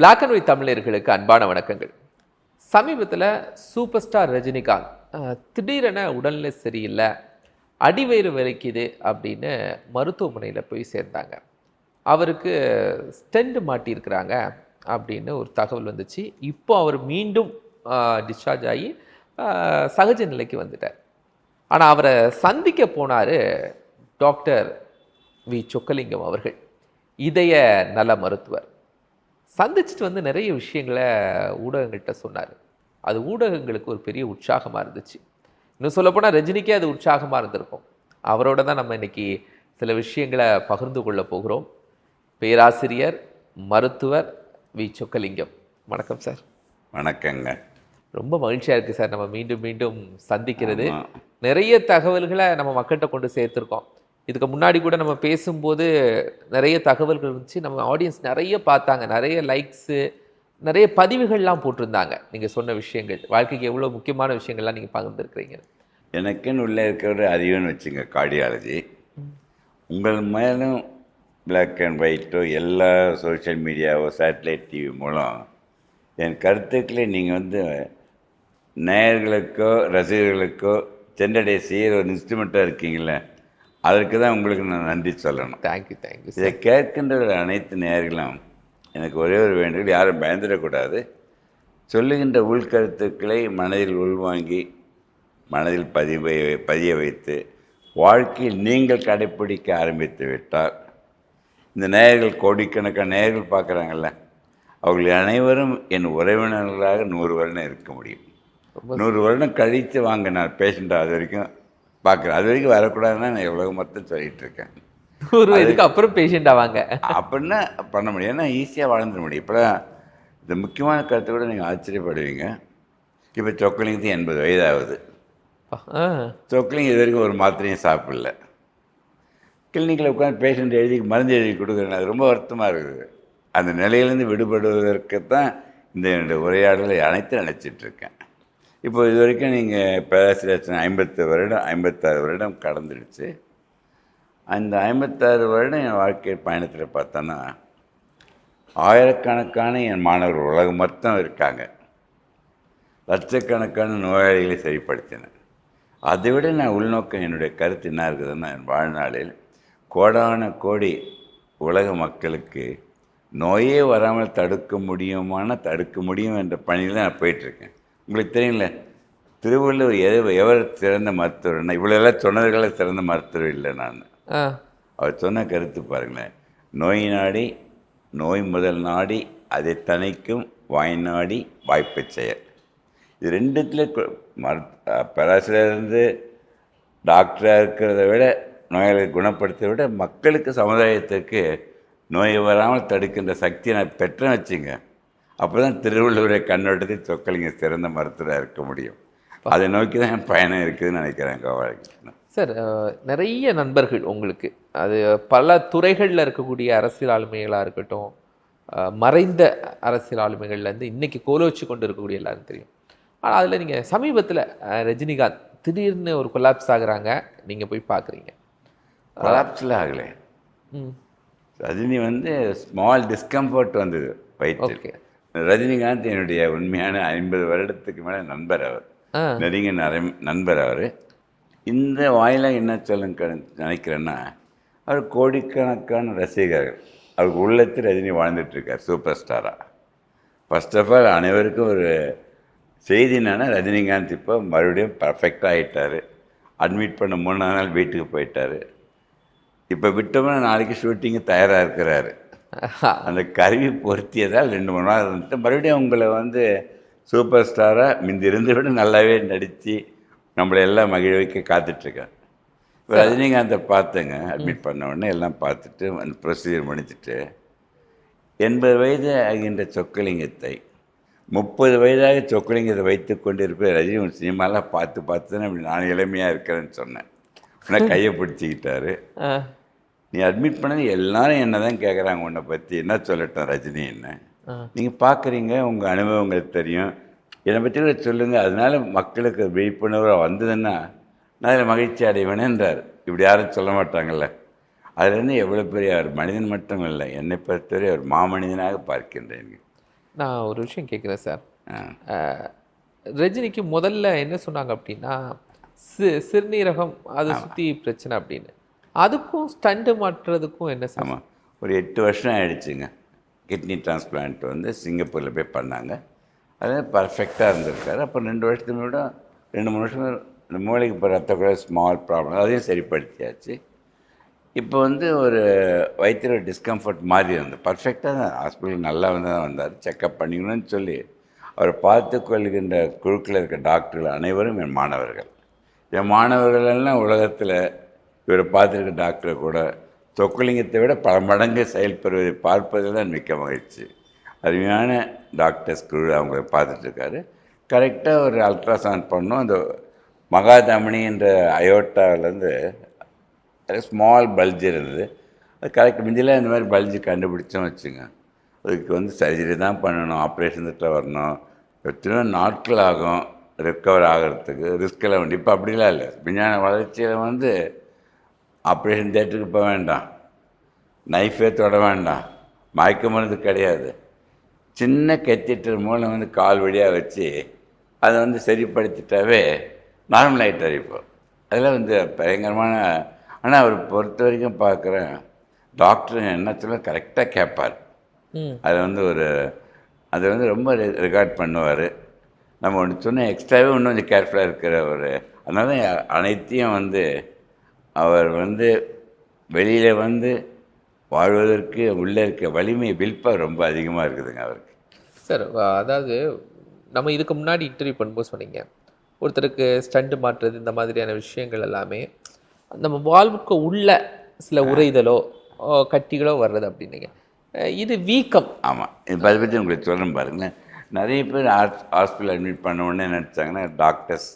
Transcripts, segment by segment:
Black and white தமிழர்களுக்கு அன்பான வணக்கங்கள். சமீபத்தில் சூப்பர் ஸ்டார் ரஜினிகாந்த் திடீரென உடல்நிலை சரியில்லை அடிவயிறு வலிக்குது அப்படின்னு மருத்துவமனையில் போய் சேர்ந்தாங்க. அவருக்கு ஸ்டெண்ட் மாட்டியிருக்கிறாங்க அப்படின்னு ஒரு தகவல் வந்துச்சு. இப்போ அவர் மீண்டும் டிஸ்சார்ஜ் ஆகி சகஜ நிலைக்கு வந்துட்டார். ஆனால் அவரை சந்திக்க போனார் டாக்டர் வி. சொக்கலிங்கம் அவர்கள். இதய நல மருத்துவர். சந்திச்சுட்டு வந்து நிறைய விஷயங்களை ஊடகங்கள்கிட்ட சொன்னார். அது ஊடகங்களுக்கு ஒரு பெரிய உற்சாகமாக இருந்துச்சு. இன்னும் சொல்லப்போனால் ரஜினிக்கே அது உற்சாகமாக இருந்திருக்கும். அவரோட தான் நம்ம இன்னைக்கு சில விஷயங்களை பகிர்ந்து கொள்ள போகிறோம். பேராசிரியர் மருத்துவர் வி. சொக்கலிங்கம். வணக்கம் சார். வணக்கங்க. ரொம்ப மகிழ்ச்சியாக இருக்குது சார். நம்ம மீண்டும் மீண்டும் சந்திக்கிறது. நிறைய தகவல்களை நம்ம மக்கள்கிட்ட கொண்டு சேர்த்துருக்கோம். இதுக்கு முன்னாடி கூட நம்ம பேசும்போது நிறைய தகவல்கள் இருந்துச்சு. நம்ம ஆடியன்ஸ் நிறைய பார்த்தாங்க. நிறைய லைக்ஸு நிறைய பதிவுகள்லாம் போட்டிருந்தாங்க. நீங்கள் சொன்ன விஷயங்கள். வாழ்க்கைக்கு எவ்வளோ முக்கியமான விஷயங்கள்லாம் நீங்கள் பகிர்ந்துருக்கிறீங்க. எனக்குன்னு உள்ளே இருக்கிற அறிவுன்னு வச்சுங்க கார்டியாலஜி உங்கள் மேலும் பிளாக் அண்ட் ஒயிட்டோ எல்லா சோஷியல் மீடியாவோ சேட்டலைட் டிவி மூலம் என் கருத்துக்களை நீங்கள் வந்து நேயர்களுக்கோ ரசிகர்களுக்கோ சென்றடைய செய்கிற ஒரு இன்ஸ்ட்ருமெண்ட்டாக இருக்கீங்களே அதற்கு தான் உங்களுக்கு நான் நன்றி சொல்லணும். தேங்க்யூ தேங்க்யூ இதை கேட்கின்ற அனைத்து நேயர்களும் எனக்கு ஒரே ஒரு வேண்டுகோள் யாரும் பயந்துடக்கூடாது. சொல்லுகின்ற உள்கருத்துக்களை மனதில் உள்வாங்கி மனதில் பதிவை பதிய வைத்து வாழ்க்கையில் நீங்கள் கடைப்பிடிக்க ஆரம்பித்து விட்டால் இந்த நேயர்கள் கோடிக்கணக்கான நேயர்கள் பார்க்குறாங்கல்ல அவர்கள் அனைவரும் என் உறவினர்களாக நூறு வருடம் இருக்க முடியும். நூறு வருடம் கழித்து வாங்க நான் பேஷண்ட்டாக அது வரைக்கும் பார்க்குறேன். அது வரைக்கும் வரக்கூடாதுன்னு நான் எவ்வளோ மொத்தம் சொல்லிட்டு இருக்கேன். ஒரு இதுக்கு அப்புறம் பேஷண்ட் ஆவாங்க. அப்படின்னா பண்ண முடியும். ஏன்னா ஈஸியாக வாழ்ந்துட முடியும். இப்போலாம் இந்த முக்கியமான கருத்தை கூட நீங்கள் ஆச்சரியப்படுவீங்க. இப்போ சொக்கலிங்கிறது எண்பது வயதாகுது. சொக்கலிங் இது வரைக்கும் ஒரு மாத்திரையும் சாப்பிடல. கிளினிக்கில் உட்காந்து பேஷண்ட் எழுதி மருந்து எழுதி கொடுக்குறேன். அது ரொம்ப வருத்தமாக இருக்குது. அந்த நிலையிலேருந்து விடுபடுவதற்கு தான் இந்த என்னுடைய உரையாடலை அனைத்து நினச்சிட்டு இருக்கேன். இப்போ இது வரைக்கும் நீங்கள் பேராசிரியர் ஐம்பத்து வருடம் ஐம்பத்தாறு வருடம் கடந்துடுச்சு. அந்த ஐம்பத்தாறு வருடம் என் வாழ்க்கை பயணத்தில் பார்த்தோன்னா ஆயிரக்கணக்கான என் மாணவர்கள் உலகம் மொத்தம் இருக்காங்க. லட்சக்கணக்கான நோயாளிகளை சரிப்படுத்தினேன் அதை விட நான் உள்நோக்கம் என்னுடைய கருத்து என்ன இருக்குதுன்னா என் வாழ்நாளில் கோடான கோடி உலக மக்களுக்கு நோயே வராமல் தடுக்க முடியுமான தடுக்க முடியும் என்ற பணியில் நான் போயிட்டுருக்கேன் உங்களுக்கு தெரியுங்கள திருவள்ளுவர் எது எவர் சிறந்த மருத்துவர்னா இவ்வளோலாம் சொன்னதுகளை சிறந்த மருத்துவர் இல்லை நான். அவர் சொன்ன கருத்து பாருங்களேன். நோய் நாடி நோய் முதல் நாடி அதை தணிக்கும் வாய் நாடி வாய்ப்பைச் செயல். இது ரெண்டுத்தில் மரு பேராசிரியர் இருந்து டாக்டராக இருக்கிறத விட நோயாளிகளை குணப்படுத்துறதை விட மக்களுக்கு சமுதாயத்துக்கு நோய் வராமல் தடுக்கின்ற சக்தியை நான் பெற்றேன் வச்சுங்க. அப்போ தான் திருவள்ளுவரை கண்ணோட்டத்தில் சொக்கலிங்க சிறந்த மருத்துவராக இருக்க முடியும். அதை நோக்கி தான் என் பயணம் இருக்குதுன்னு நினைக்கிறேன் கோபாலகிருஷ்ணன். சார் நிறைய நண்பர்கள் உங்களுக்கு. அது பல துறைகளில் இருக்கக்கூடிய அரசியல் ஆளுமைகளாக இருக்கட்டும் மறைந்த அரசியல் ஆளுமைகள்லேருந்து இன்னைக்கு கோலோச்சு கொண்டு இருக்கக்கூடிய எல்லாரும் தெரியும். ஆனால் அதில் நீங்கள் சமீபத்தில் ரஜினிகாந்த் திடீர்னு ஒரு கொலாப்ஸ் ஆகுறாங்க நீங்கள் போய் பார்க்குறீங்க கொலாப்ஸில் ஆகலை. ம். ரஜினி வந்து ஸ்மால் டிஸ்கம்ஃபர்ட் வந்தது வயிற்று ஓகே. ரஜினிகாந்த் என்னுடைய உண்மையான ஐம்பது வருடத்துக்கு மேலே நண்பர் அவர். நெருங்கிய நரை நண்பர் அவர். இந்த வாயில என்ன சொல்ல நினைக்கிறேன்னா அவர் கோடிக்கணக்கான ரசிகர்கள். அவருக்கு உள்ளத்தில் ரஜினி வாழ்ந்துட்டு இருக்கார் சூப்பர் ஸ்டாராக ஃபர்ஸ்ட் ஆஃப் ஆல் அனைவருக்கும் ஒரு செய்தி என்னன்னா ரஜினிகாந்த் இப்போ மறுபடியும் பர்ஃபெக்டாக ஆகிட்டார் அட்மிட் பண்ண மூணாவது நாள் வீட்டுக்கு போயிட்டார். இப்போ விட்டோம்னா நாளைக்கு ஷூட்டிங்கு தயாராக இருக்கிறாரு. அந்த கருவி பொருத்தியதால் ரெண்டு மணி நேரம் இருந்துட்டு மறுபடியும் உங்களை வந்து சூப்பர் ஸ்டாராக முந்தி இருந்து விட நல்லாவே நடித்து நம்மளை எல்லாம் மகிழ வைக்க காத்துட்ருக்கேன் இப்போ ரஜினிகாந்தை பார்த்தேங்க அட்மிட் பண்ண உடனே எல்லாம் பார்த்துட்டு அந்த ப்ரொசீஜர் முடிச்சிட்டு எண்பது வயது ஆகின்ற சொக்கலிங்கத்தை முப்பது வயதாக சொக்கலிங்கத்தை வைத்து கொண்டு இருப்ப ரஜினி உன் சினிமாலாம் பார்த்து பார்த்து தான் இப்படி நான் இளமையாக இருக்கிறேன்னு சொன்னேன். ஆனால் கையை பிடிச்சிக்கிட்டாரு. நீ அட்மிட் பண்ணது எல்லாரும் என்ன தான் கேட்குறாங்க உன்னை பற்றி என்ன சொல்லட்டும் ரஜினி என்ன. நீங்கள் பார்க்குறீங்க உங்கள் அனுபவங்கள் தெரியும். என்னை பற்றி சொல்லுங்கள் அதனால மக்களுக்கு விழிப்புணர்வு வந்ததுன்னா நான் அதில் மகிழ்ச்சி அடைவேனேன்றார் இப்படி யாரும் சொல்ல மாட்டாங்கல்ல. அதுலேருந்து எவ்வளோ பெரிய அவர் மனிதன் மட்டும் இல்லை என்னை பொறுத்தவரை ஒரு மாமனிதனாக பார்க்கின்றேன். நான் ஒரு விஷயம் கேட்குறேன் சார். ரஜினிக்கு முதல்ல என்ன சொன்னாங்க அப்படின்னா சி சிறுநீரகம் அதை சுற்றி பிரச்சனை அப்படின்னு. அதுக்கும் ஸ்டண்ட்டு மாட்டுறதுக்கும் என்ன ஆமாம் ஒரு எட்டு வருஷம் ஆயிடுச்சுங்க. கிட்னி டிரான்ஸ்பிளான்ட் வந்து சிங்கப்பூரில் போய் பண்ணாங்க. அது பர்ஃபெக்டாக இருந்திருக்காரு. அப்போ ரெண்டு வருஷத்துக்கு விட ரெண்டு மூணு வருஷம் இந்த மூளைக்கு இப்போ ரத்த கூட ஸ்மால் ப்ராப்ளம் அதையும் சரிப்படுத்தியாச்சு. இப்போ வந்து ஒரு வயிற்றுல டிஸ்கம்ஃபர்ட் மாதிரி இருந்தது பர்ஃபெக்டாக தான். ஹாஸ்பிட்டல் நல்லா வந்து தான் வந்தார். செக்கப் பண்ணிக்கணும்னு சொல்லி அவர் பார்த்து கொள்கின்ற குழுக்களில் இருக்க டாக்டர்கள் அனைவரும் என் மாணவர்கள். என் மாணவர்கள் எல்லாம் உலகத்தில் இவரை பார்த்துருக்க டாக்டரை கூட தொக்கலிங்கத்தை விட பல மடங்கு செயல்படுவதை பார்ப்பதில் தான் மிக்க மகிழ்ச்சி. அருமையான டாக்டர்ஸ் குழு அவங்க பார்த்துட்ருக்காரு. கரெக்டாக ஒரு அல்ட்ராசவுண்ட் பண்ணோம். அந்த மகாதமணின்ற அயோட்டாவிலேருந்து ஸ்மால் பல்ஜ் இருந்தது. அது கரெக்ட் முந்திலாம் இந்த மாதிரி பல்ஜ் கண்டுபிடிச்சோம் வச்சுங்க. அதுக்கு வந்து சர்ஜரி தான் பண்ணணும். ஆப்ரேஷன் திட்டம் வரணும். எத்தனையோ நாட்கள் ஆகும். ரெக்கவர் ஆகிறதுக்கு. ரிஸ்கெல்லாம் உண்டு. இப்போ அப்படிலாம் இல்லை. விஞ்ஞான வளர்ச்சியில் வந்து ஆப்ரேஷன் தேட்டருக்கு போக வேண்டாம். நைஃபே தொட வேண்டாம். மயக்க மருந்து கிடையாது. சின்ன கெத்திட்டர் மூலம் வந்து கால் வழியாக வச்சு அதை வந்து சரிப்படுத்திட்டாவே நார்மல் ஆகிட்டார் இப்போ. அதெல்லாம் வந்து பயங்கரமான ஆனால் அவர் பொறுத்த வரைக்கும் பார்க்குறேன் டாக்டர் என்ன சொல்ல கரெக்டாக கேட்பார். அது வந்து ஒரு அது வந்து ரொம்ப ரெக்கார்ட் பண்ணுவார். நம்ம ஒன்று சொன்ன எக்ஸ்ட்ராவே இன்னும் கொஞ்சம் கேர்ஃபுல்லாக இருக்கிற ஒரு அதனால தான் அனைத்தையும் வந்து அவர் வந்து வெளியில் வந்து வாழ்வதற்கு உள்ளே இருக்க வலிமை வில்பவர் ரொம்ப அதிகமாக இருக்குதுங்க அவருக்கு. சார் அதாவது நம்ம இதுக்கு முன்னாடி இன்டர்வியூ பண்ணும்போது சொன்னீங்க. ஒருத்தருக்கு ஸ்டண்ட் மாட்டுறது இந்த மாதிரியான விஷயங்கள் எல்லாமே நம்ம வாழ்வுக்கு உள்ள சில உரைதலோ கட்டிகளோ வர்றது அப்படின்னீங்க. இது வீக்கம். ஆமாம் இப்போ அதை பற்றி உங்களுக்கு சொல்கிறேன் பாருங்களேன். நிறைய பேர் ஹாஸ்பிட்டல் அட்மிட் பண்ண உடனே நினச்சாங்கன்னா டாக்டர்ஸ்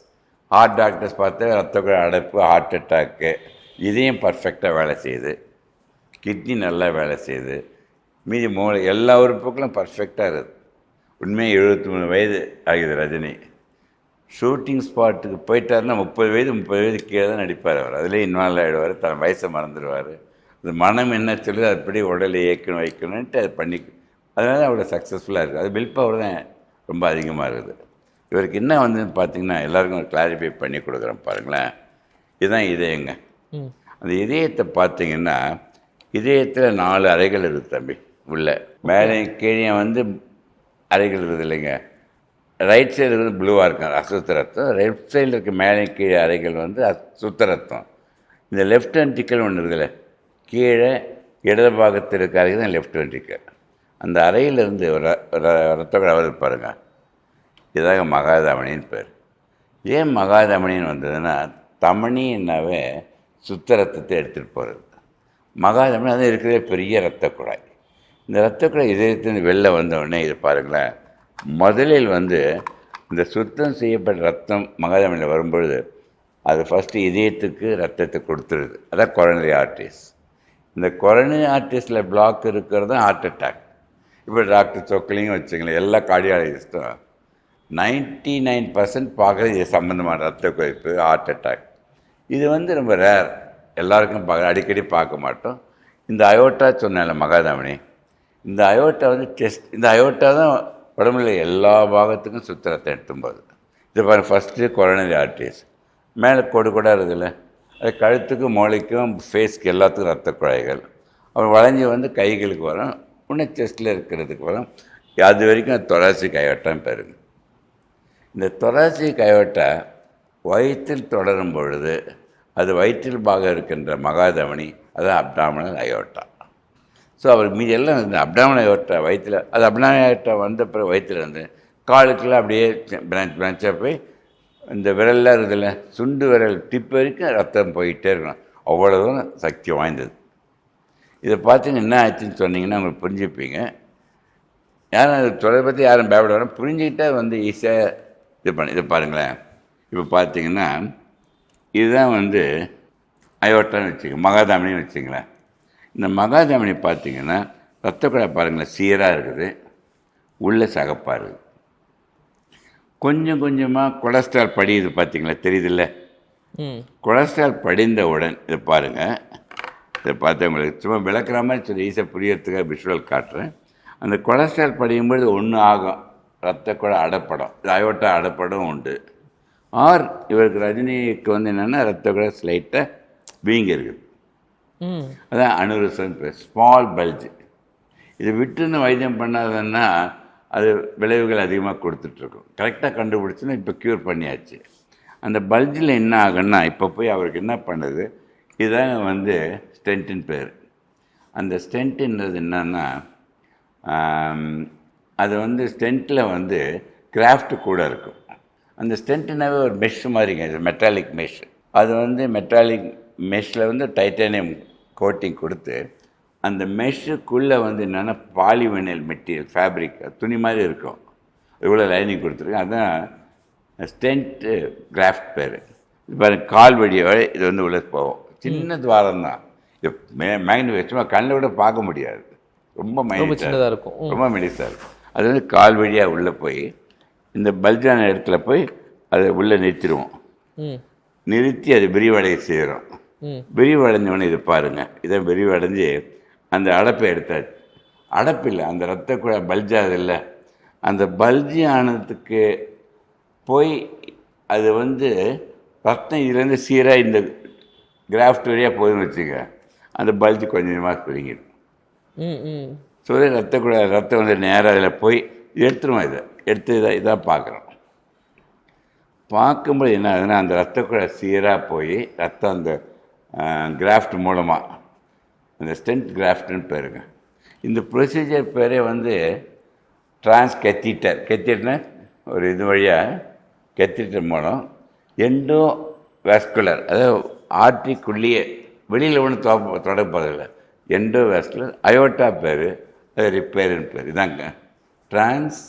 ஹார்ட் டாக்டர்ஸ் பார்த்தா ரத்தக்குழ அடைப்பு ஹார்ட் அட்டாக்கு இதையும் பர்ஃபெக்டாக வேலை செய்யுது. கிட்னி நல்லா வேலை செய்யுது. மீதி மூளை எல்லா உறுப்புகளும் பர்ஃபெக்டாக இருக்குது உண்மையாக எழுபத்தி மூணு வயது ஆகுது ரஜினி. ஷூட்டிங் ஸ்பாட்டுக்கு போயிட்டாருன்னா முப்பது வயது முப்பது வயது கீழே தான் நடிப்பார் அவர். அதிலே இன்வால்வ் ஆகிடுவார் தன் வயசை மறந்துடுவார். அது மனம் என்ன சொல்லுது அதுபடி உடலை இயக்கணும் வைக்கணுன்ட்டு அது பண்ணி அதனால அவ்வளோ சக்ஸஸ்ஃபுல்லாக இருக்குது அது வில் பவர் தான் ரொம்ப அதிகமாக இருக்குது. இவருக்கு என்ன வந்து பார்த்தீங்கன்னா எல்லாருக்கும் ஒரு கிளாரிஃபை பண்ணி கொடுக்குறேன் பாருங்களேன். இதுதான் இதயங்க. அந்த இதயத்தை பார்த்தீங்கன்னா இதயத்தில் நாலு அறைகள் இருக்குது தம்பி உள்ள. மேலே கீழே வந்து அறைகள் இருக்குது இல்லைங்க. ரைட் சைடு வந்து ப்ளூவாக இருக்கும் அசுத்த ரத்தம். லெஃப்ட் சைடில் இருக்க மேலே கீழே அறைகள் வந்து சுத்த ரத்தம். இந்த லெஃப்ட் வென்ட்ரிக்கல் ஒன்று இருக்குல்ல கீழே இடது பாகத்தில் இருக்க அறை தான் லெஃப்ட் வென்ட்ரிக்கல் அந்த அறையிலிருந்து ரத்த கலவது பாருங்க. இதாக மகாதமணின்னு பேர். ஏன் மகாதமணின்னு வந்ததுன்னா தமணின்னாவே சுத்த ரத்தத்தை எடுத்துகிட்டு போகிறது மகாதமணி அது இருக்கிறதே பெரிய ரத்த குழாய். இந்த ரத்த குழாய் இதயத்திலிருந்து வெளில வந்தவுடனே இது பாருங்களேன். முதலில் வந்து இந்த சுத்தம் செய்யப்பட்ட ரத்தம் மகாதமணியில் வரும்பொழுது அது ஃபஸ்ட்டு இதயத்துக்கு ரத்தத்தை கொடுத்துருது. அதான் கொரோனரி ஆர்டிஸ் இந்த கொரோனரி ஆர்டிஸ்டில் பிளாக் இருக்கிறது தான் ஹார்ட் அட்டாக் இப்போ டாக்டர் சொக்கலையும் வச்சுங்களேன் எல்லா கார்டியாலஜிஸ்ட்டும் நைன்டி நைன் பர்சன்ட் பார்க்குறது இது சம்மந்தமான ரத்த கொதிப்பு ஹார்ட் அட்டாக் இது வந்து ரொம்ப ரேர் எல்லாருக்கும் பார்க்க அடிக்கடி பார்க்க மாட்டோம். இந்த அயோட்டா சொன்னேன்ல மகாதாமணி இந்த அயோட்டா வந்து டெஸ்ட் இந்த அயோட்டா தான் உடம்புல எல்லா பாகத்துக்கும் சுத்திரத்தை ரத்தம் எடுத்தும் இது பாருங்க ஃபஸ்ட்டு கொரோனரி ஆர்டிஸ் மேலே கொடு கூட இருக்குதுல்ல. அது கழுத்துக்கும் மூளைக்கும் ஃபேஸ்க்கு எல்லாத்துக்கும் ரத்த குழாய்கள் அப்புறம் வளைஞ்சி வந்து கைகளுக்கு வரும். இன்னும் செஸ்ட்டில் இருக்கிறதுக்கு வரும். அது வரைக்கும் தொராசிக் அயோட்டான்னு பெருங்க இந்த தொராசி கைவட்டை வயிற்றில் தொடரும் பொழுது அது வயிற்றில் பாகம் இருக்கின்ற மகாதமணி அதான் அப்டாமினல் அயோட்டா ஸோ அவர் மீதி எல்லாம் இந்த அப்டாமினல் அயோட்டா வயிற்றில் அது அப்டாமினல் அயோட்டா வந்த பிறகு வயிற்றில் வந்து காலுக்கெல்லாம் அப்படியே பிரான்ச் பிரான்ச்சாக போய் இந்த விரல்லாம் இருக்குதுல்ல சுண்டு விரல் டிப்பு வரைக்கும் ரத்தம் போயிட்டே இருக்கணும். அவ்வளோதான் சக்தி வாய்ந்தது. இதை பார்த்து என்ன ஆச்சுன்னு சொன்னீங்கன்னா உங்களுக்கு புரிஞ்சுப்பீங்க. யாரும் அது தொடரை பற்றி யாரும் பயப்பட வேணாம். புரிஞ்சுக்கிட்டே வந்து ஈஸியாக இது பண்ணி இது பாருங்களேன். இப்போ பார்த்தீங்கன்னா இதுதான் வந்து அயோட்டான்னு வச்சுக்க மகாதாமணின்னு வச்சுங்களேன் இந்த மகாதாமணி பார்த்தீங்கன்னா ரத்த பாருங்களேன் சீராக இருக்குது உள்ள சகப்பாக இருக்குது. கொஞ்சம் கொஞ்சமாக கொலஸ்ட்ரால் படியுது பார்த்தீங்களா தெரியுதுல்ல? கொலஸ்ட்ரால் படிந்தவுடன் இதை பாருங்கள் இதை பார்த்து உங்களுக்கு சும்மா விளக்குற மாதிரி சொல்லி ஈஸியாக புரியறதுக்காக விஷுவல் காட்டுறேன். அந்த கொலஸ்ட்ரால் படியும்பொழுது ஒன்று ஆகும். ரத்த கூட அடப்படம் அயோட்டா அடப்படம் உண்டு. ஆர் இவருக்கு ரஜினிக்கு வந்து என்னென்னா ரத்த கூட ஸ்லைட்டாக வீங்கி இருக்குது அதான் அனுரசம் ஸ்மால் பல்ஜ். இது விட்டுன்னு வைத்தியம் பண்ணாதன்னா அது விளைவுகள் அதிகமாக கொடுத்துட்ருக்கும். கரெக்டாக கண்டுபிடிச்சுன்னா இப்போ க்யூர் பண்ணியாச்சு. அந்த பல்ஜில் என்ன ஆகுன்னா இப்போ போய் அவருக்கு என்ன பண்ணுது? இதுதான் வந்து ஸ்டென்ட்டின் பேர். அந்த ஸ்டென்ட்டுன்றது என்னன்னா அது வந்து ஸ்டென்ட்டில் வந்து கிராஃப்ட் கூட இருக்கும். அந்த ஸ்டென்ட்னாவே ஒரு மெஷ் மாதிரிங்க இது மெட்டாலிக் மெஷ் அது வந்து மெட்டாலிக் மெஷ்ஷில் வந்து டைட்டானியம் கோட்டிங் கொடுத்து அந்த மெஷ்ஷுக்குள்ளே வந்து என்னென்னா பாலிவினைல் மெட்டீரியல் ஃபேப்ரிக் துணி மாதிரி இருக்கும். இவ்வளோ லைனிங் கொடுத்துருக்கேன் அதான் ஸ்டென்ட்டு கிராஃப்ட் பேர். பாருங்க கால் வழியாக இது வந்து உள்ளே போகும். சின்ன துவாரம் தான் இது மே மேக்னி வச்சுமா கண்ணில் விட பார்க்க முடியாது. ரொம்ப மைனஸாக இருக்கும். ரொம்ப மெலிசாக இருக்கும். அது வந்து கால் வழியாக உள்ளே போய் இந்த பல்ஜான இடத்துல போய் அதை உள்ளே நிறுத்திடுவோம். நிறுத்தி அது விரிவடைய செய்கிறோம் விரிவடைஞ்சவொடனே இது பாருங்கள் இதை விரிவடைஞ்சு அந்த அடப்பை எடுத்தாச்சு. அடப்பில்லை அந்த ரத்த குழா பல்ஜாது இல்லை. அந்த பல்ஜி ஆனதுக்கு போய் அது வந்து ரத்தம் இதுலேருந்து சீராக இந்த கிராஃப்ட் வழியாக போதுன்னு வச்சுக்க அந்த பல்ஜி கொஞ்சம் கொஞ்சமாக பிரிங்கிடும் ம் ரத்த கூட ரத்தம் வந்து நேராக அதில் போய் எடுத்துருவோம் இதை. எடுத்து இதை இதாக பார்க்குறோம் பார்க்கும்போது என்ன ஆகுதுன்னா அந்த ரத்த குழாய் சீராக போய் ரத்தம் அந்த கிராஃப்ட் மூலமாக அந்த ஸ்டென்ட் கிராஃப்ட்னு பேருங்க இந்த ப்ரொசீஜர் பேரே வந்து ட்ரான்ஸ் கெத்திட்டர் கெத்திட்டர்னா ஒரு இது வழியாக கெத்திட்டர் மூலம் எண்டோ வேஸ்குலர் அதாவது ஆர்டிக்குள்ளேயே வெளியில் ஒன்றும் தொடப்பதில்லை எண்டோ வேஸ்குலர் அயோட்டா பேர். ரிப்பேர்னு பேர் இதாங்க. Trans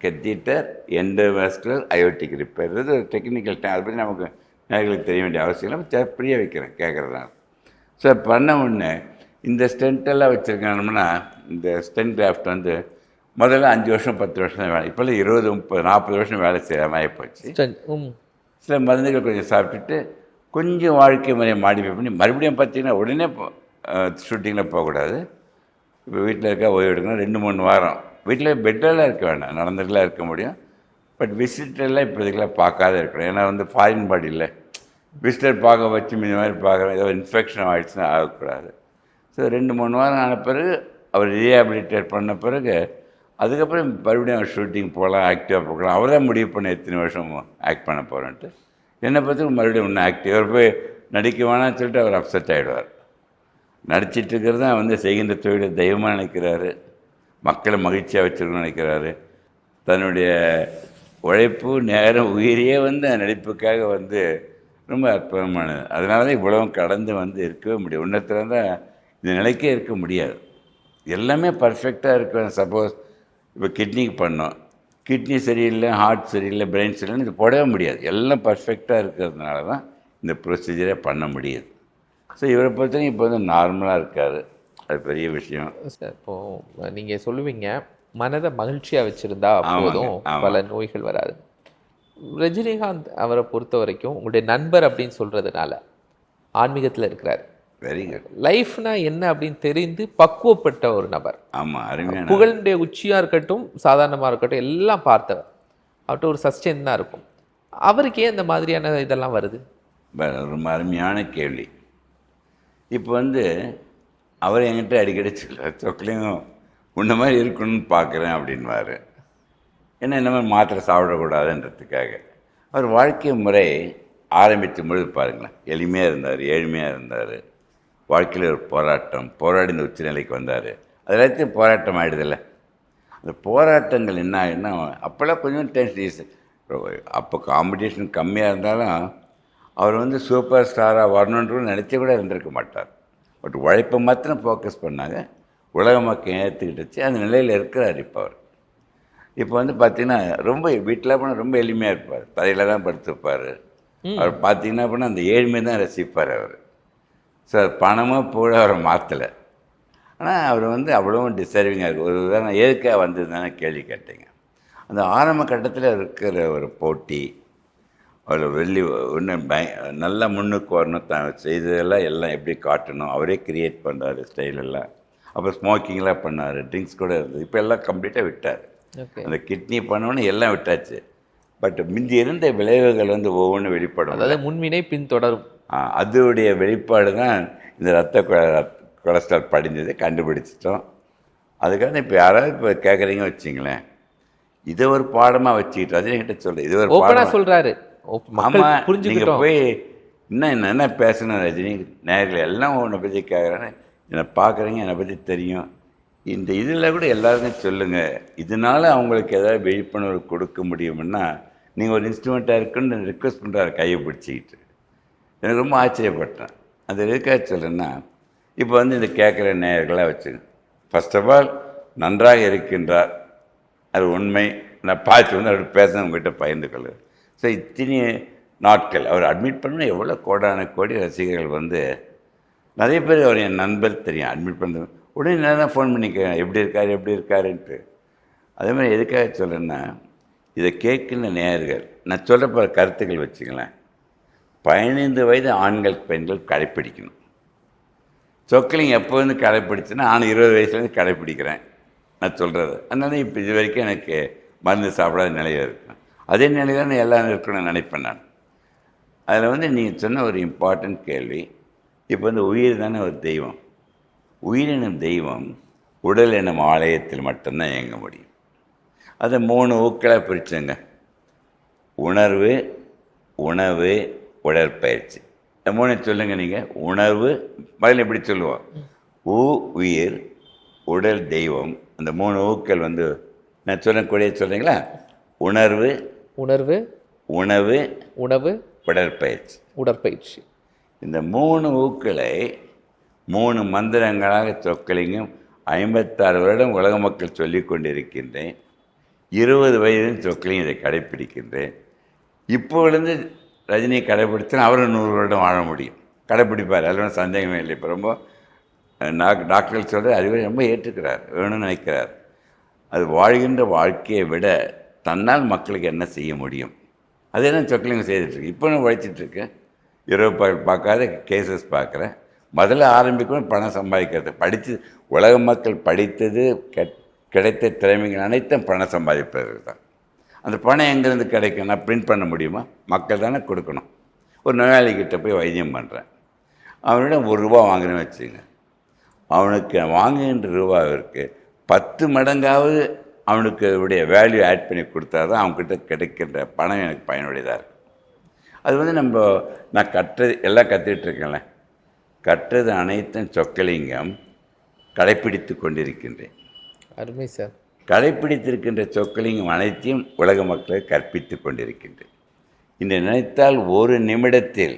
catheter endovascular aortic repair இது ஒரு டெக்னிக்கல் டே அதை பற்றி நமக்கு நேர்களுக்கு தெரிய வேண்டிய அவசியம் இல்லை. புரிய வைக்கிறேன் கேட்குறதுனால ஸோ பண்ண உடனே இந்த ஸ்டென்ட்டெல்லாம் வச்சுருக்கோம்னா இந்த ஸ்டென்ட் கிராஃப்ட் வந்து முதல்ல அஞ்சு வருஷம் பத்து வருஷம் தான் வேலை. இப்போல்லாம் இருபது முப்பது நாற்பது வருஷம் வேலை செய்கிற மாதிரி போச்சு. சில மருந்துகள் கொஞ்சம் சாப்பிட்டுட்டு கொஞ்சம் வாழ்க்கை முறையை மாடிஃபை பண்ணி மறுபடியும் பார்த்தீங்கன்னா உடனே ஷூட்டிங்கில் போகக்கூடாது. இப்போ வீட்டில் இருக்க ஓய்வு எடுக்கணும். ரெண்டு மூணு வாரம். வீட்டில் பெட்டெல்லாம் இருக்க வேண்டாம். நடந்துட்டுலாம் இருக்க முடியும். பட் விசிட்டர்லாம் இப்போதைக்கெல்லாம் பார்க்காத இருக்கணும் ஏன்னா வந்து ஃபாரின் பாடி இல்லை. விசிட்டர் பார்க்க வச்சு இந்த மாதிரி பார்க்குறோம். ஏதோ இன்ஃபெக்ஷன் ஆகிடுச்சுன்னா ஆகக்கூடாது. ஸோ ரெண்டு மூணு வாரம் ஆன பிறகு அவர் ரீஹாபிலிட்டேட் பண்ண பிறகு அதுக்கப்புறம் மறுபடியும் அவர் ஷூட்டிங் போகலாம் ஆக்டிவாக போகலாம். அவர் தான் முடிவு பண்ண எத்தனை வருஷம் ஆக்ட் பண்ண போகிறேன்ட்டு என்னை பற்றி மறுபடியும் இன்னும் ஆக்டிவ் அவர் போய் நடிக்க வேணாம்னு சொல்லிட்டு அவர் அப்செட் ஆகிடுவார் நடிச்சிட்ருக்கிறது தான் வந்து செய்கின்ற தொழிலை தெய்வமாக நினைக்கிறாரு. மக்களை மகிழ்ச்சியாக வச்சிருக்கணும்னு நினைக்கிறாரு. தன்னுடைய உழைப்பு நேரம் உயிரையே வந்து அந்த நடிப்புக்காக வந்து ரொம்ப அற்புதமானது. அதனால தான் இவ்வளவும் கடந்து வந்து இருக்கவே முடியும் உன்னத்தில் தான் இந்த நிலைக்கே இருக்க முடியாது. எல்லாமே பர்ஃபெக்டாக இருக்கும் சப்போஸ் இப்போ கிட்னிக்கு பண்ணோம். கிட்னி சரியில்லை ஹார்ட் சரியில்லை பிரெயின் சரியில்லைன்னு இது போடவே முடியாது. எல்லாம் பர்ஃபெக்டாக இருக்கிறதுனால தான் இந்த ப்ரொசீஜரே பண்ண முடியுது. ஸோ இவரை பொறுத்தவரைக்கும் இப்போ வந்து நார்மலாக இருக்கார். அது பெரிய விஷயம். சார், இப்போ நீங்க சொல்லுவீங்க மனதை மகிழ்ச்சியா வச்சிருந்தா போதும். பல நோய்கள் வராது. ரஜினிகாந்த் அவரை பொறுத்த வரைக்கும் உங்களுடைய நண்பர் அப்படின்னு சொல்றதுனால ஆன்மீகத்துல இருக்கிறார். வெரி குட் லைஃப்னா என்ன அப்படின்னு தெரிந்து பக்குவப்பட்ட ஒரு நபர். ஆமாம் அருமையான புகழுடைய உச்சியா இருக்கட்டும் சாதாரணமா இருக்கட்டும் எல்லாம் பார்த்தவர். அவர்கிட்ட ஒரு சஸ்டெயின் தான் இருக்கும். அவருக்கு இந்த மாதிரியான இதெல்லாம் வருது? ரொம்ப அருமையான கேள்வி. இப்போ வந்து அவர் என்கிட்ட அடிக்கடி சொல்லுவார் சொக்கலையும் உன்ன மாதிரி இருக்கணும்னு பார்க்குறேன் அப்படின்வார் ஏன்னா இந்த மாதிரி மாத்திரை சாப்பிடக்கூடாதுன்றதுக்காக. அவர் வாழ்க்கை முறை ஆரம்பித்து பொழுது பாருங்களேன். எளிமையாக இருந்தார் ஏழ்மையாக இருந்தார். வாழ்க்கையில் ஒரு போராட்டம் போராடி இந்த உச்சநிலைக்கு வந்தார். அது எல்லாத்தையும் போராட்டம் ஆகிடுதில்ல அந்த போராட்டங்கள் என்ன ஆகிடுன்னா அப்போல்லாம் கொஞ்சம் டென்ஷன் அப்போ காம்படிஷன் கம்மியாக இருந்தாலும் அவர் வந்து சூப்பர் ஸ்டாராக வரணுன்றது நினச்சி கூட இருந்திருக்க மாட்டார். பட் உழைப்பை மாத்திரம் ஃபோக்கஸ் பண்ணாங்க. உலக மக்கள் ஏற்றுக்கிட்டுச்சு அந்த நிலையில் இருக்கிறார் இப்போ அவர். இப்போ வந்து பார்த்தீங்கன்னா ரொம்ப வீட்டில் போனால் ரொம்ப எளிமையாக இருப்பார். தரையில் தான் படுத்துப்பார் அவர் பார்த்தீங்கன்னா அப்படின்னா அந்த ஏழ்மை தான் ரசிப்பார் அவர். ஸோ பணமாக போட அவரை மாற்றலை ஆனால் அவர் வந்து அவ்வளவும் டிசர்விங்காக இருக்குது ஒரு உதாரணம் எதுக்காக வந்ததுதானே கேள்வி கேட்டீங்க. அந்த ஆரம்ப கட்டத்தில் இருக்கிற ஒரு போட்டி அவர் வெள்ளி இன்னும் பய நல்லா முன்னுக்கு வரணும் தான் செய்ததெல்லாம் எல்லாம் எப்படி காட்டணும் அவரே கிரியேட் பண்ணுறாரு ஸ்டைலெல்லாம் அப்போ ஸ்மோக்கிங்லாம் பண்ணார் ட்ரிங்க்ஸ் கூட இருந்தது. இப்போ எல்லாம் கம்ப்ளீட்டாக விட்டார். அந்த கிட்னி பண்ணோன்னு எல்லாம் விட்டாச்சு. பட் மிந்தி இருந்த விளைவுகள் வந்து ஒவ்வொன்றும் வெளிப்படும். அதாவது முன்வினை பின் தொடரும் ஆ, அதோடைய வெளிப்பாடு தான் இந்த ரத்த கொலஸ்ட்ரால் படிஞ்சதை கண்டுபிடிச்சிட்டோம். அதுக்காக இப்போ யாராவது இப்போ கேட்குறீங்க வச்சிங்களேன். இதை ஒரு பாடமாக வச்சுக்கிட்டு அது என்கிட்ட சொல்ல. இது ஒரு ஓப்பனா பாடமா சொல்றாரு. op- மக்கள் புரிஞ்சுக்கிட்டோம். போய் இன்னும் என்ன என்ன பேசணும் ரஜினி? நேரில் எல்லாம் உன்னை பற்றி கேட்குறேன்னு என்னை பார்க்குறீங்க என்னை பற்றி தெரியும். இந்த இதில் கூட எல்லாருக்கும் சொல்லுங்கள் இதனால அவங்களுக்கு ஏதாவது விழிப்புணர்வு கொடுக்க முடியும்னா நீங்கள் ஒரு இன்ஸ்ட்ருமெண்ட்டாக இருக்குன்னு ரிக்வெஸ்ட் பண்ணுறாரு கையை பிடிச்சிக்கிட்டு. எனக்கு ரொம்ப ஆச்சரியப்பட்டேன். அது எதுக்காக சொல்கிறேன்னா இப்போ வந்து இந்த கேட்குற நேயர்களாக வச்சுங்க ஃபர்ஸ்ட் ஆஃப் ஆல் நன்றாக இருக்கின்றார். அது உண்மை. நான் பார்த்து வந்து அவர் பேச உங்ககிட்ட பகிர்ந்து கொள்ளுறேன் ஸோ இத்தனை நாட்கள். அவர் அட்மிட் பண்ண எவ்வளோ கோடான கோடி ரசிகர்கள் வந்து நிறைய பேர் அவர் என் நண்பர் தெரியும் அட்மிட் பண்ணுறது உடனே நான் தான் ஃபோன் பண்ணிக்கிறேன் எப்படி இருக்கார் எப்படி இருக்காருன்ட்டு. அதே மாதிரி எதுக்காக சொல்கிறேன்னா இதை கேட்குற நேயர்கள் நான் சொல்கிற பல கருத்துக்கள் வச்சுங்களேன் பதினைந்து வயது ஆண்கள் பெண்கள் கடைப்பிடிக்கணும். சொக்கலிங் எப்போ வந்து நான் இருபது வயசுலேருந்து கடைப்பிடிக்கிறேன். நான் சொல்கிறது அதனால இப்போ இது வரைக்கும் எனக்கு மருந்து சாப்பிடாத நிலையாக இருக்கும் அதே நிலையில் தான் எல்லாம் இருக்கணும்னு நினைப்பேன் நான். அதில் வந்து நீங்கள் சொன்ன ஒரு இம்பார்ட்டண்ட் கேள்வி. இப்போ வந்து உயிர் தானே ஒரு தெய்வம். உயிரினும் தெய்வம் உடல் எனும் ஆலயத்தில் மட்டும்தான் இயங்க முடியும். அதை மூணு ஊக்களாக பிரிச்சேங்க. உணர்வு உணவு உடற்பயிற்சி. இந்த மூணு சொல்லுங்க நீங்கள் உணர்வு முதல்ல எப்படி சொல்லுவோம்? ஊ உயிர் உடல் தெய்வம். அந்த மூணு ஊக்கள் வந்து நான் சொல்லக்கூடிய சொல்கிறீங்களா உணர்வு உணர்வு உணவு உணவு உடற்பயிற்சி. உடற்பயிற்சி. இந்த மூணு ஊக்களை மூணு மந்திரங்களாக சொற்களையும் ஐம்பத்தாறு வருடம் உலக மக்கள் சொல்லிக் கொண்டிருக்கின்றேன். இருபது வயதில் சொற்களையும் இதை கடைப்பிடிக்கின்றேன். இப்போலேருந்து ரஜினியை கடைப்பிடித்தா அவரும் நூறு வருடம் வாழ முடியும். கடைப்பிடிப்பார் அதில் சந்தேகமே இல்லை. இப்போ ரொம்ப டாக் டாக்டர்கள் சொல்கிற அறிவுரை ரொம்ப ஏற்றுக்கிறார் வேணும்னு நினைக்கிறார். அது வாழ்கின்ற வாழ்க்கையை விட தன்னால் மக்களுக்கு என்ன செய்ய முடியும்? அதே தான் சொக்கலிங்க செய்துட்டுருக்கு. இப்போ நான் உழைச்சிட்ருக்கேன் இரவு பார்க்காத கேசஸ் பார்க்குறேன். முதல்ல ஆரம்பிக்கணும் பணம் சம்பாதிக்கிறது. படித்து உலக மக்கள் படித்தது கெ- கிடைத்த திறமைகள் அனைத்தும் பணம் சம்பாதிப்பது தான். அந்த பணம் எங்கேருந்து கிடைக்கும் நான் பிரிண்ட் பண்ண முடியுமா? மக்கள் தானே கொடுக்கணும். ஒரு நோயாளிகிட்ட போய் வைத்தியம் பண்ணுறேன் அவனிடம் ஒரு ரூபா வாங்குறேன்னு வச்சுங்க அவனுக்கு வாங்குகின்ற ரூபாவிற்கு பத்து மடங்காவது அவனுக்கு உடைய வேல்யூ ஆட் பண்ணி கொடுத்தா தான் அவன்கிட்ட கிடைக்கின்ற பணம் எனக்கு பயனுடையதாக இருக்கும் அது வந்து நம்ம நான் கற்றது எல்லாம் கற்றுக்கிட்டு இருக்கேன்ல. கற்றது அனைத்தும் சொக்கலிங்கம் கடைப்பிடித்து கொண்டிருக்கின்றேன். அருமை சார். கடைப்பிடித்திருக்கின்ற சொற்களையும் அனைத்தையும் உலக மக்களுக்கு கற்பித்து கொண்டிருக்கின்றேன். இந்த நினைத்தால் ஒரு நிமிடத்தில்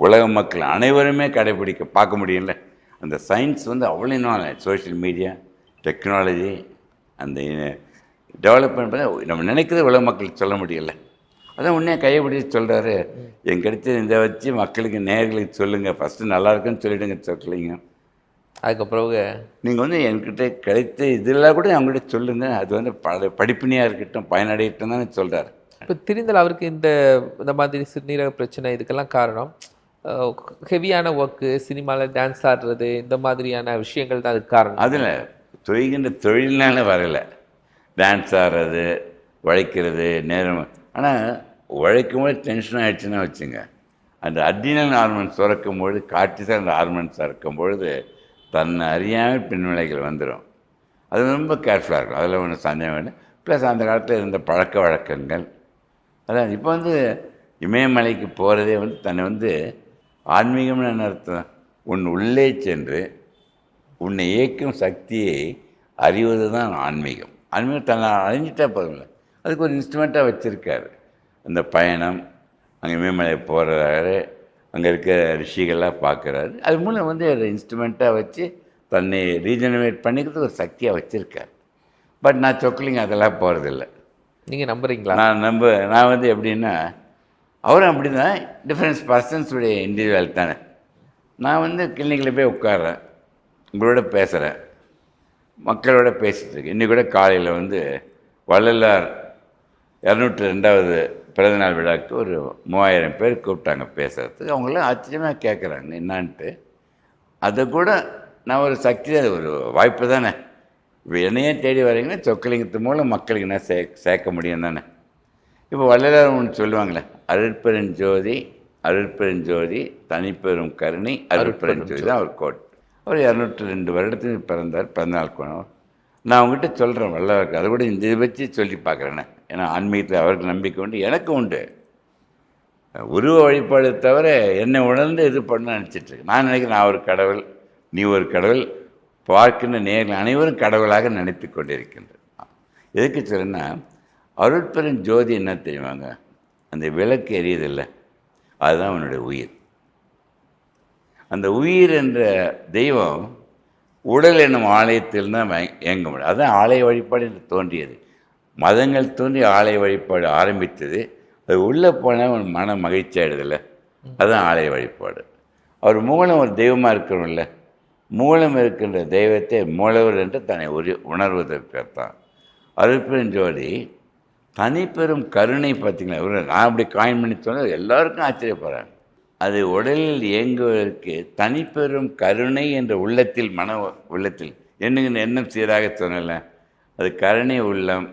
உலக மக்கள் அனைவருமே கடைப்பிடிக்க பார்க்க முடியல அந்த சயின்ஸ் வந்து அவ்வளோ இன்னும் சோஷியல் மீடியா டெக்னாலஜி அந்த டெவலப்மெண்ட் பண்ண நம்ம நினைக்கிறது உலக மக்களுக்கு சொல்ல முடியல. அதான் உடனே கையை பிடிச்சி சொல்கிறாரு என் கிடைச்ச இதை வச்சு மக்களுக்கு நேர்களுக்கு சொல்லுங்கள் ஃபஸ்ட்டு நல்லா இருக்குன்னு சொல்லிடுங்க சொற்கலைங்க அதுக்கப்புறம் நீங்கள் வந்து என்கிட்ட கிடைத்த இதெல்லாம் கூட அவங்ககிட்ட சொல்லுங்கள் அது வந்து பல படிப்பினியாக இருக்கட்டும் பயனடையட்டும் தான் சொல்கிறார் இப்போ தெரிந்தல் அவருக்கு இந்த இந்த மாதிரி சிறுநீரக பிரச்சனை இதுக்கெல்லாம் காரணம். ஹெவியான ஒர்க்கு சினிமாவில் டான்ஸ் ஆடுறது இந்த மாதிரியான விஷயங்கள் தான் அதுக்கு காரணம். அதில் தொய்கின்ற தொழில்னால வரலை. டான்ஸ் ஆடுறது உழைக்கிறது நேரம். ஆனால் உழைக்கும் போது டென்ஷன் ஆகிடுச்சுன்னா வச்சுங்க. அந்த அட்ரினல் ஹார்மோன்ஸ் சுரக்கும் பொழுது கார்டிசல் அந்த ஹார்மோன்ஸ் சுரக்கும் பொழுது தன்னை அறியாமல் பின்விளைகள் வந்துடும் அது ரொம்ப கேர்ஃபுல்லாக இருக்கும். அதில் ஒன்றும் சந்தேகம் இல்லை. ப்ளஸ் அந்த காலத்தில் இருந்த பழக்க வழக்கங்கள். அதான் இப்போ வந்து இமயமலைக்கு போகிறதே வந்து தன்னை வந்து ஆன்மீகம்னு என்ன அர்த்தம். உன் உள்ளே சென்று உன்னை இயக்கும் சக்தியை அறிவது தான் ஆன்மீகம். ஆன்மீகம் தன்னை அழிஞ்சிட்டா போதும்ல. அதுக்கு ஒரு இன்ஸ்ட்ருமெண்ட்டாக வச்சுருக்காரு. அந்த பயணம் அங்கே இமயமலை போகிறாரு அங்கே இருக்க ரிஷிகள்லாம் பார்க்குறாரு. அது மூலம் வந்து அதை இன்ஸ்ட்ருமெண்ட்டாக வச்சு தன்னை ரீஜனரேட் பண்ணிக்கிறதுக்கு ஒரு சக்தியாக வச்சுருக்காரு. பட் நான் சொக்கலிங்க அதெல்லாம் போகிறதில்ல நீங்கள் நம்புறீங்களா? நான் நம்ப நான் வந்து எப்படின்னா அவரும் அப்படி தான் டிஃப்ரெண்ட்ஸ் பர்சன்ஸுடைய இண்டிவிஜுவல் தானே. நான் வந்து கிளினிக்கில் போய் உட்கார்றேன். உங்களோட பேசுகிறேன் மக்களோட பேசிட்டு இருக்கேன். இன்னைக்கு கூட காலையில் வந்து வள்ளலார் இரநூற்றி ரெண்டாவது பிறந்தநாள் விழாவுக்கு ஒரு மூவாயிரம் பேர் கூப்பிட்டாங்க பேசுகிறதுக்கு அவங்களாம் ஆச்சரியமாக கேட்குறாங்க என்னான்ட்டு? அதை கூட நான் ஒரு சக்தி அது ஒரு வாய்ப்பு தானே. இப்போ என்னையே தேடி வரீங்கன்னா சொக்கலிங்கத்து மூலம் மக்களுக்கு என்ன சே சேர்க்க முடியும் தானே. இப்போ வள்ளலார் ஒன்று சொல்லுவாங்களே அருட்பெருஞ்சோதி அருட்பெருஞ்சோதி தனிப்பெரும் கருணை அருட்பெருஞ்சோதி தான் அவர் கோட். அவர் இரநூற்றி ரெண்டு வருடத்துக்கு பிறந்தார் பதினாலு கோணம் நான் அவங்ககிட்ட சொல்கிறேன் வல்லவருக்கு அதை கூட இந்த இதை வச்சு சொல்லி பார்க்குறேனே ஏன்னா ஆன்மீகத்தில் அவருக்கு நம்பிக்கை உண்டு எனக்கும் உண்டு. உருவ வழிபாடு தவிர என்னை உணர்ந்து இது பண்ண நினச்சிட்டு நான் நினைக்கிறேன் நான் ஒரு கடவுள் நீ ஒரு கடவுள் பார்க்கின்ற நேரில் அனைவரும் கடவுளாக நினைத்து கொண்டிருக்கின்றது எதுக்கு சொல்லுன்னா அருட்பெரும் ஜோதி என்ன தெரியுமாங்க? அந்த விளக்கு எரியுதில்ல அதுதான் அவனுடைய உயிர். அந்த உயிர் என்ற தெய்வம் உடல் என்னும் ஆலயத்தில் தான் இயங்க முடியும். அதுதான் ஆலய வழிபாடு என்று தோன்றியது. மதங்கள் தோன்றி ஆலய வழிபாடு ஆரம்பித்தது. அது உள்ளே போனால் அவன் மன மகிழ்ச்சி ஆயிடுதில்ல. அதுதான் ஆலய வழிபாடு. அவர் மூலம் ஒரு தெய்வமாக இருக்கணும்ல. மூலம் இருக்கின்ற தெய்வத்தை மூலவர் என்று தன்னை உரி உணர்வதற்குத்தான். அருட்பெருஞ்சோதி தனிப்பெரும் கருணை பார்த்தீங்களா? நான் அப்படி காயின் பண்ணி சொன்னது எல்லாருக்கும் ஆச்சரியப்படுறேன் அது உடலில் இயங்குவதற்கு தனிப்பெரும் கருணை என்ற உள்ளத்தில் மன உள்ளத்தில். என்னங்கிற எண்ணம் சீராக சொன்னல? அது கருணை உள்ளம்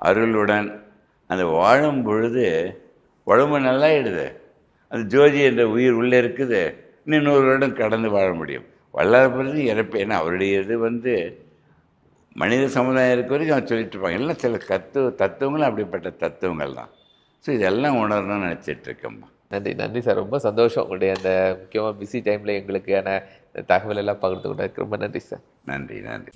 அருளுடன் அந்த வாழும் பொழுது உடம்பு நல்லாயிடுது. அந்த ஜோதி என்ற உயிர் உள்ளே இருக்குது. இன்னும் நூறு வருடம் கடந்து வாழ முடியும். வல்லார் பிறகு இறப்பு ஏன்னா அவருடைய இது வந்து மனித சமுதாயம் இருக்க வரைக்கும் அவன் சொல்லிட்டு இருப்பாங்க. எல்லாம் சில தத்துவ தத்துவங்களும் அப்படிப்பட்ட தத்துவங்கள் தான் ஸோ இதெல்லாம் உணரணும்னு நினச்சிட்ருக்கேம்மா நன்றி நன்றி சார். ரொம்ப சந்தோஷம் உங்களுடைய அந்த முக்கியமாக பிஸி டைமில் எங்களுக்கான தகவல் எல்லாம் பகிர்ந்து கொண்டாருக்கு ரொம்ப நன்றி சார். நன்றி நன்றி.